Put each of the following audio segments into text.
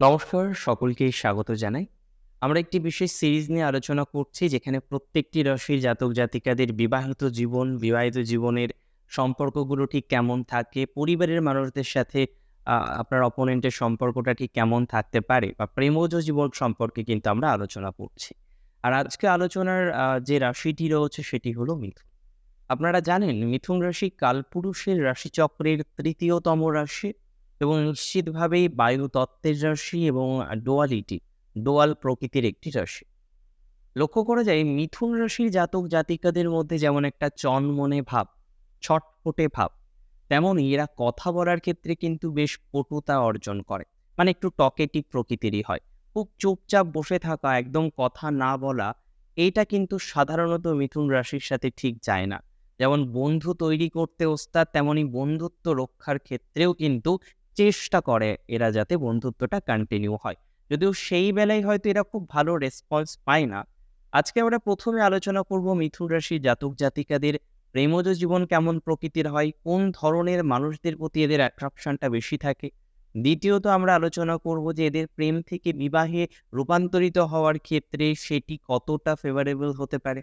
নমস্কার সকলকেই স্বাগত জানাই। আমরা একটি বিশেষ সিরিজ নিয়ে আলোচনা করছি, যেখানে প্রত্যেকটি রাশির জাতক জাতিকাদের বিবাহিত জীবন, বিবাহিত জীবনের সম্পর্কগুলো ঠিক কেমন থাকে, পরিবারের মানুষদের সাথে আপনার অপোনেন্টের সম্পর্কটা ঠিক কেমন থাকতে পারে, বা প্রেমজ জীবন সম্পর্কে কিন্তু আমরা আলোচনা করছি। আর আজকে আলোচনার যে রাশিটি রয়েছে সেটি হলো মিথুন। আপনারা জানেন, মিথুন রাশি কালপুরুষের রাশিচক্রের তৃতীয়তম রাশি। এবং নিশ্চিতভাবেই বায়ু তত্ত্বের রাশি এবং ডোয়ালিটি ডোয়াল প্রকৃতির একটি রাশি। লক্ষ্য করা যায়, মিথুন রাশির জাতক জাতিকাদের মধ্যে যেমন একটা চনমনে ভাব, ছটফটে ভাব তেমনই এরা কথা বলার ক্ষেত্রে কিন্তু বেশ পটুতা অর্জন করে। মানে একটু টকেটিভ প্রকৃতিরই হয়। খুব চুপচাপ বসে থাকা, একদম কথা না বলা এটা কিন্তু সাধারণত মিথুন রাশির সাথে ঠিক যায় না। যেমন বন্ধু তৈরি করতে ওস্তাদ তেমনই বন্ধুত্ব রক্ষার ক্ষেত্রেও কিন্তু চেষ্টা করে এরা যাতে বন্ধুত্বটা কন্টিনিউ হয়। যদিও সেই বেলায় হয়তো এরা খুব ভালো রেসপন্স পায় না। আজকে আমরা প্রথমে আলোচনা করব মিথুন রাশির জাতক জাতিকাদের প্রেমজ জীবন কেমন প্রকৃতির হয়, কোন ধরনের মানুষদের প্রতি এদের অ্যাট্রাকশনটা বেশি থাকে। দ্বিতীয়ত আমরা আলোচনা করব যে এদের প্রেম থেকে বিবাহে রূপান্তরিত হওয়ার ক্ষেত্রে সেটি কতটা ফেভারেবল হতে পারে।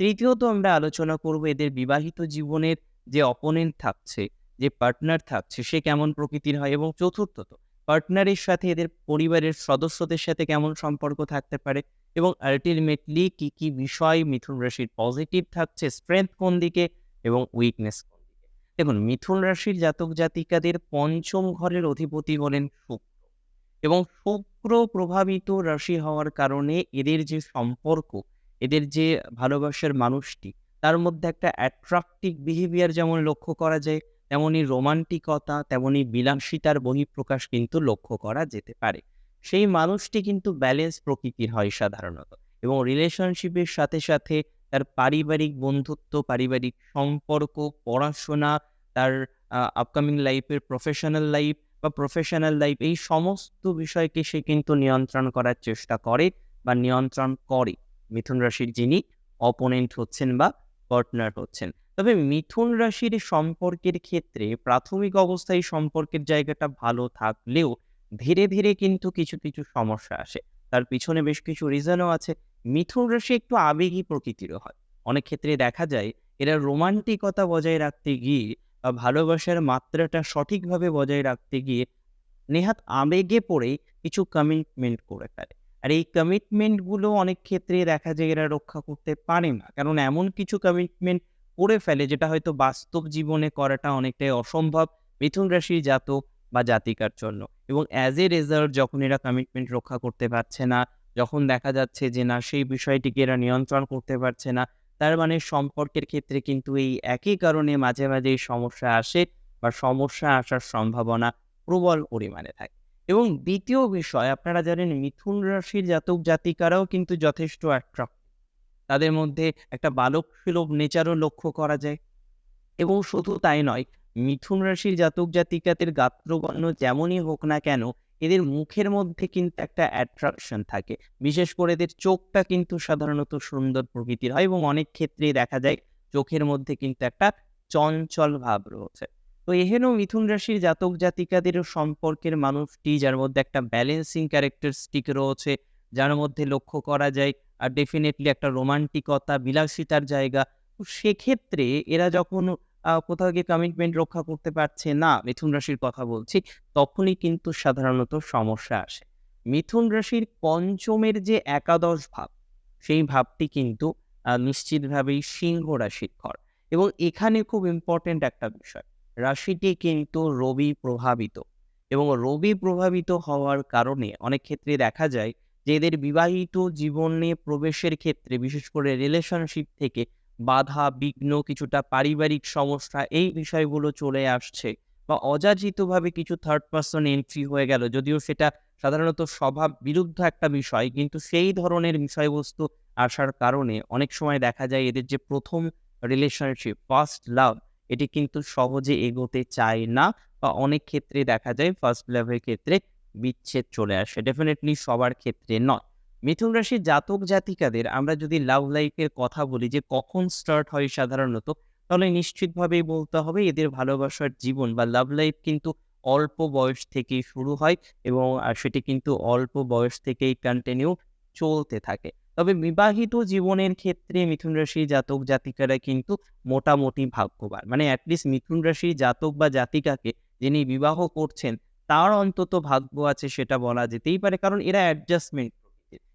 তৃতীয়ত আমরা আলোচনা করব এদের বিবাহিত জীবনের যে অপোনেন্ট থাকছে যে পার্টনার থাকছে সে কেমন প্রকৃতির হয় এবং চতুর্থত পার্টনারের সাথে এদের পরিবারের সদস্যদের সাথে কেমন সম্পর্ক থাকতে পারে এবং আলটিমেটলি কি কি বিষয় মিথুন রাশির পজিটিভ থাকছে স্ট্রেংথ কোন দিকে এবং উইকনেস কোন দিকে? দেখুন, মিথুন রাশির জাতক জাতিকাদের পঞ্চম ঘরের অধিপতি হলেন শুক্র এবং শুক্র প্রভাবিত রাশি হওয়ার কারণে এদের যে সম্পর্ক, এদের যে ভালোবাসার মানুষটি, তার মধ্যে একটা অ্যাট্রাকটিভ বিহেভিয়ার যেমন লক্ষ্য করা যায় তেমনি রোমান্টিকতা, তেমনি বিলাসিতার বহিঃপ্রকাশ কিন্তু লক্ষ্য করা যেতে পারে। সেই মানুষটি কিন্তু ব্যালেন্স প্রকৃতির হয় সাধারণত এবং রিলেশনশিপের সাথে সাথে তার পারিবারিক বন্ধুত্ব, পারিবারিক সম্পর্ক, পড়াশোনা, তার আপকামিং লাইফের প্রফেশনাল লাইফ বা প্রফেশনাল লাইফ এই সমস্ত বিষয়কে সে কিন্তু নিয়ন্ত্রণ করার চেষ্টা করে বা নিয়ন্ত্রণ করে। মিথুন রাশির যিনি অপোনেন্ট হচ্ছেন বা পার্টনার হচ্ছেন। তবে মিথুন রাশির সম্পর্কের ক্ষেত্রে প্রাথমিক অবস্থায় সম্পর্কের জায়গাটা ভালো থাকলেও ধীরে ধীরে কিন্তু কিছু কিছু সমস্যা আসে। তার পিছনে বেশ কিছু রিজনও আছে। মিথুন রাশি একটু আবেগী প্রকৃতিরও হয়। অনেক ক্ষেত্রে দেখা যায় এরা রোমান্টিকতা বজায় রাখতে গিয়ে বা ভালোবাসার মাত্রাটা সঠিকভাবে বজায় রাখতে গিয়ে নেহাত আবেগে পড়ে কিছু কমিটমেন্ট করে ফেলে। আর এই কমিটমেন্টগুলো অনেক ক্ষেত্রে দেখা যায় এরা রক্ষা করতে পারে না। কারণ এমন কিছু কমিটমেন্ট করে ফেলে যেটা হয়তো বাস্তব জীবনে করাটা অনেকটাই অসম্ভব মিথুন রাশির জাতক বা জাতিকার জন্য। এবং অ্যাজ এ রেজাল্ট যখন এরা কমিটমেন্ট রক্ষা করতে পারছে না, যখন দেখা যাচ্ছে যে না সেই বিষয়টিকে এরা নিয়ন্ত্রণ করতে পারছে না, তার মানে সম্পর্কের ক্ষেত্রে কিন্তু এই একই কারণে মাঝে মাঝে সমস্যা আসে বা সমস্যা আসার সম্ভাবনা প্রবল পরিমাণে থাকে। এবং দ্বিতীয় বিষয়, আপনারা জানেন মিথুন রাশির জাতক জাতিকারাও কিন্তু যথেষ্ট অ্যাট্রাক্ট তাদের মধ্যে একটা বালক সুলভ নেচারও লক্ষ্য করা যায়। এবং শুধু তাই নয়, মিথুন রাশির জাতক জাতিকাদের গাত্রবর্ণ যেমনই হোক না কেন, এদের মুখের মধ্যে কিন্তু একটা অ্যাট্রাকশন থাকে। বিশেষ করে এদের চোখটা কিন্তু সাধারণত সুন্দর প্রকৃতির হয় এবং অনেক ক্ষেত্রেই দেখা যায়, চোখের মধ্যে কিন্তু একটা চঞ্চল ভাব রয়েছে। তো এহেন মিথুন রাশির জাতক জাতিকাদের সম্পর্কের মানুষটি, যার মধ্যে একটা ব্যালেন্সিং ক্যারেক্টারিস্টিক রয়েছে, যার মধ্যে লক্ষ্য করা যায়, আর ডেফিনেটলি একটা রোমান্টিকতা বিলাসিতার জায়গা, তো সেক্ষেত্রে এরা যখন কোথাও গিয়ে কমিটমেন্ট রক্ষা করতে পারছে, না, মিথুন রাশির কথা বলছি, তখনই কিন্তু সাধারণত সমস্যা আসে। মিথুন রাশির পঞ্চমের যে একাদশ ভাব, সেই ভাবটি কিন্তু নিশ্চিতভাবেই সিংহ রাশির ঘর। এবং এখানে খুব ইম্পর্টেন্ট একটা বিষয় রাশিটি কিন্তু রবি প্রভাবিত। এবং রবি প্রভাবিত হওয়ার কারণে অনেক ক্ষেত্রে দেখা যায় যে এদের বিবাহিত জীবনে প্রবেশের ক্ষেত্রে, বিশেষ করে রিলেশনশিপ থেকে বাধা, বিঘ্ন, কিছুটা পারিবারিক সমস্যা এই বিষয়গুলো চলে আসছে বা অযাচিতভাবে কিছু থার্ড পার্সন এন্ট্রি হয়ে গেল। যদিও সেটা সাধারণত স্বভাব বিরুদ্ধ একটা বিষয়, কিন্তু সেই ধরনের বিষয়বস্তু আসার কারণে অনেক সময় দেখা যায় এদের যে প্রথম রিলেশনশিপ ফার্স্ট লাভ এটি কিন্তু সহজে এগোতে চায় না বা অনেক ক্ষেত্রে দেখা যায় ফার্স্ট লাভের ক্ষেত্রে বিচ্ছেদ চলে আসে ডেফিনেটলি সবার ক্ষেত্রে নয় মিথুন রাশির জাতক জাতিকাদের আমরা যদি লাভ লাইফের কথা বলি যে কখন স্টার্ট হয় সাধারণত, তাহলে নিশ্চিতভাবেই বলতে হবে এদের ভালোবাসার জীবন বা লাভ লাইফ কিন্তু অল্প বয়স থেকেই শুরু হয় এবং সেটি কিন্তু অল্প বয়স থেকেই কন্টিনিউ চলতে থাকে। তবে বিবাহিত জীবনের ক্ষেত্রে মিথুন রাশির জাতক জাতিকারা কিন্তু মোটামুটি ভাগ্যবান। মানে এট লিস্ট মিথুন রাশির জাতক বা জাতিকাকে যিনি বিবাহ করছেন তার অন্তত ভাগ্য আছে সেটা বলা যেতেই পারে। কারণ এরা অ্যাডজাস্টমেন্ট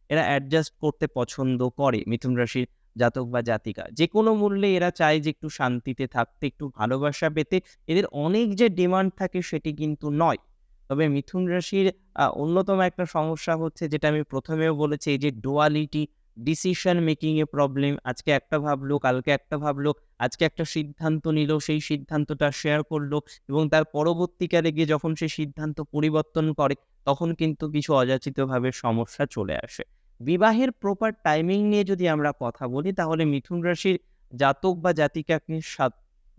এরা অ্যাডজাস্ট করতে পছন্দ করে মিথুন রাশির জাতক বা জাতিকা। যেকোনো মূল্যে এরা চায় যে একটু শান্তিতে থাকতে, একটু ভালোবাসা পেতে। এদের অনেক যে ডিমান্ড থাকে সেটি কিন্তু নয়। তবে মিথুন রাশির অন্যতম একটা সমস্যা হচ্ছে যেটা আমি প্রথমেও বলেছি যে ডুয়ালিটি, ডিসিশন মেকিং এ প্রবলেম। আজকে একটা ভাবলো, কালকে একটা ভাবলো, আজকে একটা সিদ্ধান্ত নিল, সেই সিদ্ধান্তটা শেয়ার করল এবং তার পরবর্তীকালে গিয়ে যখন সে সিদ্ধান্ত পরিবর্তন করে তখন কিন্তু কিছু অযাচিতভাবে সমস্যা চলে আসে। বিবাহের প্রপার টাইমিং নিয়ে যদি আমরা কথা বলি তাহলে মিথুন রাশির জাতক বা জাতিকাকে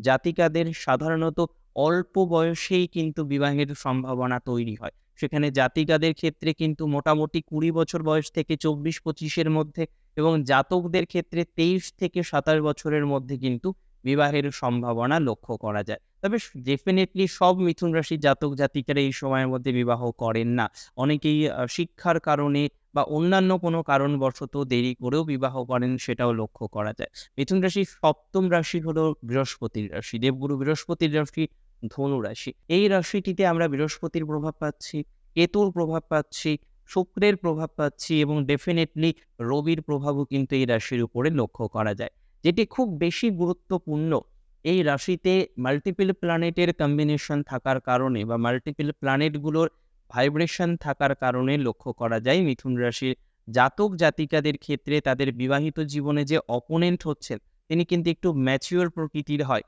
জাতিকাদের সাধারণত অল্প বয়সেই কিন্তু বিবাহের সম্ভাবনা তৈরি হয়। সেখানে জাতিকাদের ক্ষেত্রে কিন্তু মোটামুটি ২০ বছর বয়স থেকে চব্বিশ পঁচিশের মধ্যে এবং জাতকদের ক্ষেত্রে ২৩ থেকে ২৭ বছরের মধ্যে কিন্তু বিবাহের সম্ভাবনা লক্ষ্য করা যায়। তবে ডেফিনেটলি সব মিথুন রাশির জাতক জাতিকারা এই সময়ের মধ্যে বিবাহ করেন না। অনেকেই শিক্ষার কারণে বা অন্যান্য কোনো কারণবশত দেরি করেও বিবাহ করেন সেটাও লক্ষ্য করা যায়। মিথুন রাশির সপ্তম রাশি হলো বৃহস্পতির রাশি। দেবগুরু বৃহস্পতির রাশি ধনু রাশি। এই রাশিটিতে আমরা বৃহস্পতির প্রভাব পাচ্ছি, কেতুর প্রভাব পাচ্ছি, শুক্রের প্রভাব পাচ্ছি এবং ডেফিনেটলি রবির প্রভাবও কিন্তু এই রাশির উপরে লক্ষ্য করা যায়। যেটি খুব বেশি গুরুত্বপূর্ণ এই রাশিতে মাল্টিপল প্ল্যানেটের কম্বিনেশন থাকার কারণে বা মাল্টিপল প্ল্যানেটগুলোর ভাইব্রেশন থাকার কারণে লক্ষ্য করা যায় মিথুন রাশির জাতক জাতিকাদের ক্ষেত্রে তাদের বিবাহিত জীবনে যে অপোনেন্ট হচ্ছেন তিনি কিন্তু একটু ম্যাচিওর প্রকৃতির হয়।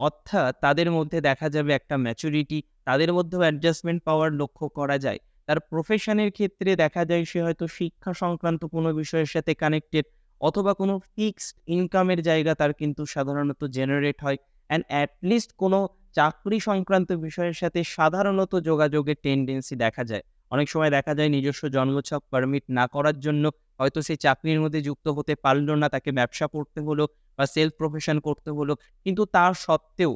অর্থাৎ তাদের মধ্যে দেখা যাবে একটা ম্যাচুরিটি, তাদের মধ্যেও অ্যাডজাস্টমেন্ট পাওয়ার লক্ষ্য করা যায়। তার প্রফেশনের ক্ষেত্রে দেখা যায় সে হয়তো শিক্ষা সংক্রান্ত কোনো বিষয়ের সাথে কানেক্টেড অথবা কোনো ফিক্সড ইনকামের জায়গা তার কিন্তু সাধারণত জেনারেট হয় অ্যান্ড এট লিস্ট কোনো চাকরি সংক্রান্ত বিষয়ের সাথে সাধারণত যোগাযোগের টেন্ডেন্সি দেখা যায়। অনেক সময় দেখা যায় নিজস্ব জন্মছক পারমিট না করার জন্য হয়তো সে চাকরির মধ্যে যুক্ত হতে পারল না, তাকে ব্যবসা করতে হলো বা সেলফ প্রফেশন করতে হলো। কিন্তু তার সত্ত্বেও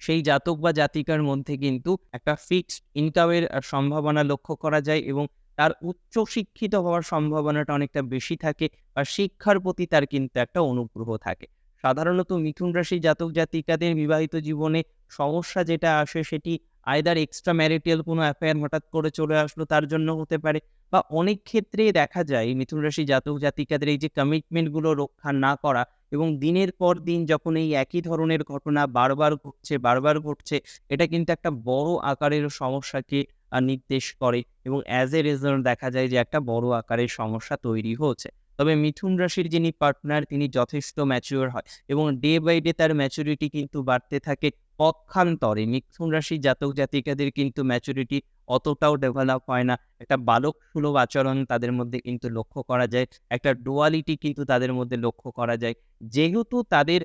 সেই জাতক বা জাতিকার মধ্যে কিন্তু একটা ফিক্সড ইনকামের সম্ভাবনা লক্ষ্য করা যায় এবং তার উচ্চ শিক্ষিত হওয়ার সম্ভাবনাটা অনেকটা বেশি থাকে বা শিক্ষার প্রতি তার কিন্তু একটা অনুগ্রহ থাকে। সাধারণত মিথুন রাশি জাতক জাতিকাদের বিবাহিত জীবনে সমস্যা যেটা আসে সেটি আইদার এক্সট্রা ম্যারিটাল কোনো অ্যাফেয়ার হঠাৎ করে চলে আসলো তার জন্য হতে পারে বা অনেক ক্ষেত্রেই দেখা যায় মিথুন রাশির জাতক জাতিকাদের এই যে কমিটমেন্টগুলো রক্ষা না করা এবং দিনের পর দিন যখন এই একই ধরনের ঘটনা বারবার ঘটছে, বারবার ঘটছে এটা কিন্তু একটা বড় আকারের সমস্যাকে নির্দেশ করে এবং অ্যাজ এ রেজাল্ট দেখা যায় যে একটা বড় আকারের সমস্যা তৈরি হচ্ছে। তবে মিথুন রাশির যিনি পার্টনার তিনি যথেষ্ট ম্যাচিওর হয় এবং ডে বাই ডে তার ম্যাচুরিটি কিন্তু বাড়তে থাকে। পক্ষান্তরে মিথুন রাশির জাতক জাতিকাদের কিন্তু ম্যাচুরিটি অতটাও ডেভেলপ হয় না। একটা বালক সুলভ আচরণ তাদের মধ্যে কিন্তু লক্ষ্য করা যায়। একটা ডুয়ালিটি কিন্তু তাদের মধ্যে লক্ষ্য করা যায়। যেহেতু তাদের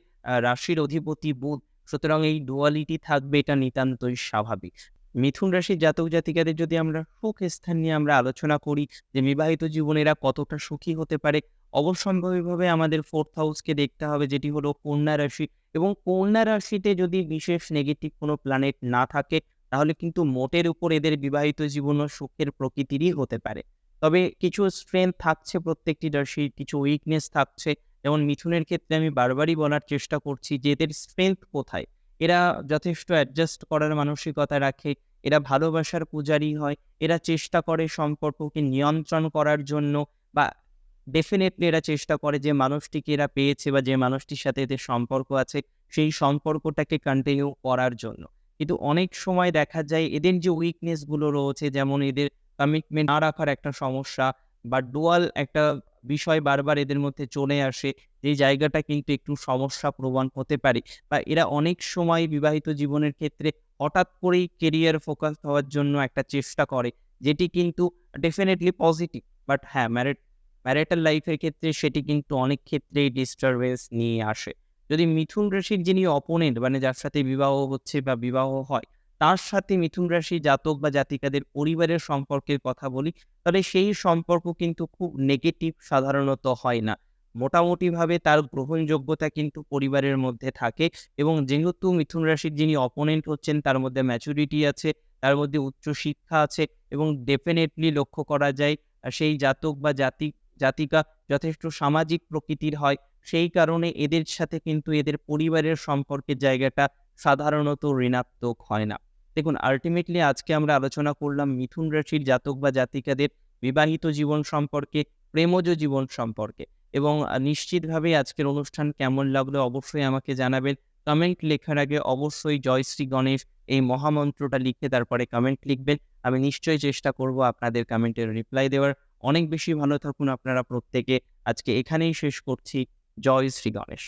রাশির অধিপতি বুধ, সুতরাং এই ডুয়ালিটি থাকবে এটা নিতান্তই স্বাভাবিক। মিথুন রাশির জাতক জাতিকাদের যদি আমরা সুখ স্থান নিয়ে আমরা আলোচনা করি যে বিবাহিত জীবনে এরা কতটা সুখী হতে পারে অবশ্যম্ভাবীভাবে আমাদের ফোর্থ হাউসকে দেখতে হবে যেটি হলো কন্যা রাশি এবং কন্যা রাশিতে যদি বিশেষ নেগেটিভ কোনো প্ল্যানেট না থাকে তাহলে কিন্তু মোটের উপর এদের বিবাহিত জীবনও সুখের প্রকৃতিরই হতে পারে। তবে কিছু স্ট্রেংথ থাকছে প্রত্যেকটি রাশির, কিছু উইকনেস থাকছে। যেমন মিথুনের ক্ষেত্রে আমি বারবারই বলার চেষ্টা করছি যে এদের স্ট্রেংথ কোথায়? এরা যথেষ্ট অ্যাডজাস্ট করার মানসিকতা রাখে, এরা ভালোবাসার পূজারী হয়, এরা চেষ্টা করে সম্পর্ককে নিয়ন্ত্রণ করার জন্য বা ডেফিনেটলি এরা চেষ্টা করে যে মানুষটিকে এরা পেয়েছে বা যে মানুষটির সাথে এদের সম্পর্ক আছে সেই সম্পর্কটাকে কন্টিনিউ করার জন্য। কিন্তু অনেক সময় দেখা যায় এদের যে উইকনেসগুলো রয়েছে যেমন এদের কমিটমেন্ট না রাখার একটা সমস্যা বা ডুয়াল একটা বিষয় বারবার এদের মধ্যে চলে আসে, যে জায়গাটা কিন্তু একটু সমস্যা প্রবণ হতে পারে বা এরা অনেক সময় বিবাহিত জীবনের ক্ষেত্রে হঠাৎ করেই কেরিয়ার ফোকাস হওয়ার জন্য একটা চেষ্টা করে, যেটি কিন্তু ডেফিনেটলি পজিটিভ বাট হ্যাঁ ম্যারিট ম্যারিটাল লাইফের ক্ষেত্রে সেটি কিন্তু অনেক ক্ষেত্রেই ডিস্টারবেন্স নিয়ে আসে। যদি মিথুন রাশির যিনি অপোনেন্ট মানে যার সাথে বিবাহ হচ্ছে বা বিবাহ হয় তার সাথে মিথুন রাশি জাতক বা জাতিকাদের পরিবারের সম্পর্কের কথা বলি তাহলে সেই সম্পর্ক কিন্তু খুব নেগেটিভ সাধারণত হয় না। মোটামুটিভাবে তার গ্রহণযোগ্যতা কিন্তু পরিবারের মধ্যে থাকে এবং যেহেতু মিথুন রাশির যিনি অপোনেন্ট হচ্ছেন তার মধ্যে ম্যাচুরিটি আছে, তার মধ্যে উচ্চশিক্ষা আছে এবং ডেফিনেটলি লক্ষ্য করা যায় সেই জাতক বা জাতি জাতিকা যথেষ্ট সামাজিক প্রকৃতির হয়। সেই কারণে এদের সাথে কিন্তু এদের পরিবারের সম্পর্কের জায়গাটা সাধারণত ঋণাত্মক হয় না। দেখুন আল্টিমেটলি আজকে আমরা আলোচনা করলাম মিথুন রাশির জাতক বা জাতিকাদের বিবাহিত জীবন সম্পর্কে, প্রেমজ জীবন সম্পর্কে এবং আ নিশ্চিতভাবেই আজকের অনুষ্ঠান কেমন লাগল অবশ্যই আমাকে জানাবেন। কমেন্ট লেখার আগে অবশ্যই জয় শ্রী গণেশ এই মহামন্ত্রটা লিখে তারপরে কমেন্ট লিখবেন। আমি নিশ্চয়ই চেষ্টা করব আপনাদের কমেন্টের রিপ্লাই দেওয়ার। অনেক বেশি ভালো থাকুন আপনারা প্রত্যেকে। আজকে এখানেই শেষ করছি। জয় শ্রী গণেশ।